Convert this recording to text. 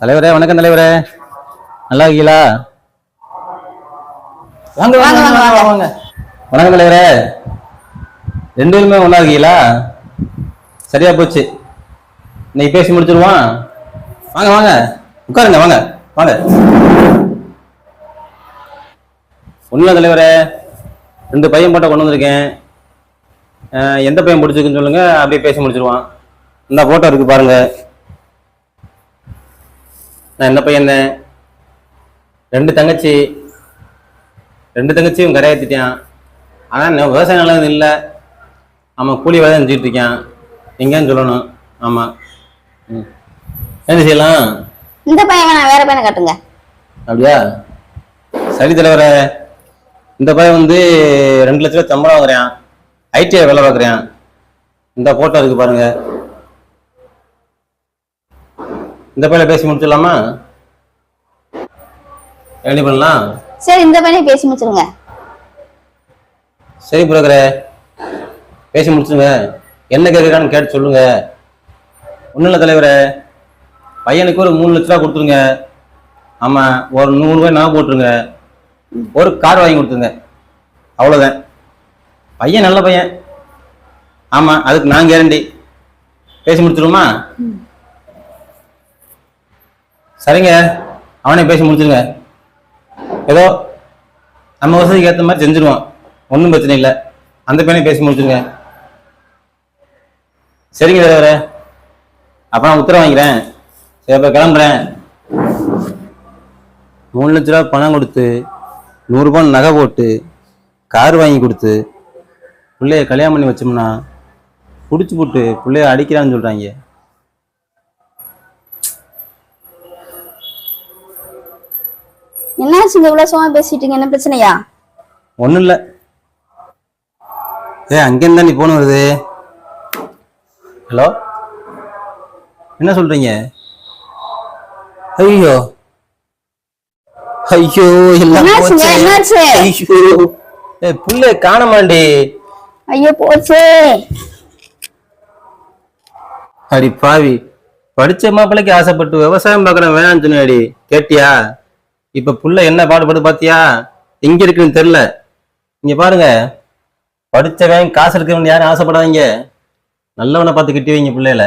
தலைவரே வணக்கம் தலைவரே. நல்லா இருக்கீங்களா? வாங்க வாங்க வாங்க வாங்க வணக்கம் தலைவரே. ரெண்டு பேருமே ஒன்றா இருக்கீங்களா? சரியா போச்சு. இன்னைக்கு பேசி முடிச்சிருவான் வாங்க வாங்க. உட்காருங்க வாங்க வாங்க. ஒன்றும் தலைவரே. ரெண்டு பையன் போட்டோ கொண்டு வந்திருக்கேன். எந்த பையன் பிடிச்சிருக்குன்னு சொல்லுங்க அப்படியே பேசி முடிச்சிருவான். இந்த போட்டோ இருக்கு பாருங்க. நான் என்ன பையன் ரெண்டு தங்கச்சி. ரெண்டு தங்கச்சியும் கரையாத்திட்டான் ஆனால் இன்னும் விவசாய நிலம் இல்லை. ஆமாம் கூலி வேலை செஞ்சுட்டு இருக்கான். எங்கேன்னு சொல்லணும். ஆமாம் ம். என்ன செய்யலாம்? இந்த பையன் வேணாம் வேற பையனை காட்டுங்க. அப்படியா? சரி தலைவரே. இந்த பையன் வந்து ரெண்டு லட்ச ரூபா சம்பளம் வாங்குறான். ஐடிஐ வேலை பார்க்குறான். இந்த போட்டோ இருக்கு பாருங்க. இந்த பையனை பேசி முடிச்சிடலாமா? எப்படி பண்ணலாம்? சரி இந்த பையனை பேசி முடிச்சிருங்க. சரி புரோக்கரே பேசி முடிச்சுங்க என்ன கேட்குறான்னு கேட்டு சொல்லுங்க. ஒன்றும் இல்லை தலைவரே பையனுக்கு ஒரு மூணு லட்ச ரூபா கொடுத்துருங்க. ஆமாம் ஒரு நூறுரூவாய் நான் போட்டுருங்க. ஒரு கார் வாங்கி கொடுத்துருங்க. அவ்வளோதான் பையன் நல்ல பையன். ஆமாம் அதுக்கு நான் கேரண்டி பேசி முடிச்சிருவோமா? சரிங்க. அவனே பேசி முடிச்சிருங்க. ஏதோ நம்ம வசதிக்கு ஏற்ற மாதிரி செஞ்சிருவான். ஒன்றும் பிரச்சனை இல்லை. அந்த பையனை பேசி முடிச்சிருங்க. சரிங்க தலைவரே. அப்போ நான் உத்தரவு வாங்கிக்கிறேன். சரி அப்போ கிளம்புறேன். மூணு லட்ச ரூபா பணம் கொடுத்து நூறுரூபா நகை போட்டு கார் வாங்கி கொடுத்து பிள்ளைய கல்யாணம் பண்ணி வச்சோம்னா பிடிச்சி போட்டு பிள்ளைய அடிக்கிறான்னு சொல்கிறாங்க என்னாச்சுங்க இவ்வளவு சும்மா பேசிட்டீங்க? என்ன பிரச்சனையா? ஒன்றும் இல்லை ஏ அங்கேருந்து தான் நீ போன் வருது. ஹலோ? என்ன சொல்றீங்க? ஐயோ. ஐயோ எல்லாம் என்னாச்சுங்க? போச்சே. என்னாச்சு? ஐயோ. புள்ள காணமாண்டி ஐயோ போச்சே. அடி பாவி. படிச்ச மாப்பிள்ளைக்கு ஆசைப்பட்டு விவசாயம் பார்க்கறேன் வேணாம்னு சொன்னாடி. கேட்டியா? இப்ப புள்ள என்ன பாடுபடுது பாத்தியா? எங்க இருக்குன்னு தெரியல. இங்க பாருங்க. படிச்சவன் காசு இருக்கவன் யாரும் ஆசைப்படாதீங்க. நல்லவனை பார்த்து கிட்டி வைங்க பிள்ளையில